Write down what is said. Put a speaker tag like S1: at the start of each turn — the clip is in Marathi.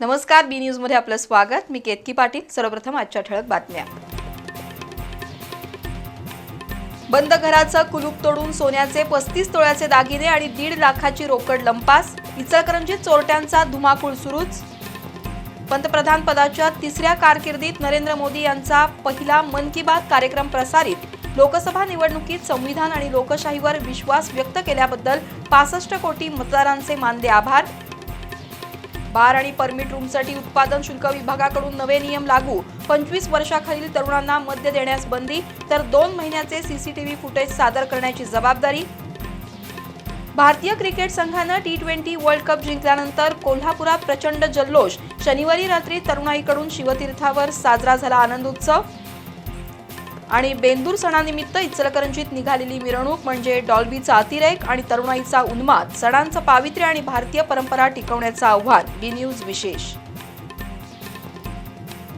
S1: नमस्कार बी न्यूजमध्ये आपलं स्वागत. मी केतकी पाटील. सर्वप्रथम आजच्या ठळक बातम्या. बंद घराचं कुलूप तोडून सोन्याचे पस्तीस तोळ्याचे दागिने आणि दीड लाखाची रोकड लंपास. इचलकरंजीत चोरट्यांचा धुमाकूळ सुरूच. पंतप्रधान पदाच्या तिसऱ्या कारकिर्दीत नरेंद्र मोदी यांचा पहिला मन की बात कार्यक्रम प्रसारित. लोकसभा निवडणुकीत संविधान आणि लोकशाहीवर विश्वास व्यक्त केल्याबद्दल पासष्ट कोटी मतदारांचे मानले आभार. बार आणि परमिट रूमसाठी उत्पादन शुल्क विभागाकडून नवे नियम लागू. पंचवीस वर्षाखालील तरुणांना मद्य देण्यास बंदी तर दोन महिन्याचे सीसीटीव्ही फुटेज सादर करण्याची जबाबदारी. भारतीय क्रिकेट संघानं टी ट्वेंटी वर्ल्ड कप जिंकल्यानंतर कोल्हापुरात प्रचंड जल्लोष. शनिवारी रात्री तरुणाईकडून शिवतीर्थावर साजरा झाला आनंद उत्सव आणि बेंदूर सणानिमित्त इचलकरंजीत निघालेली मिरवणूक म्हणजे डॉल्बीचा अतिरेक आणि तरुणाईचा उन्माद सणांचं पावित्र्य आणि भारतीय परंपरा टिकवण्याचं आव्हान बी न्यूज विशेष.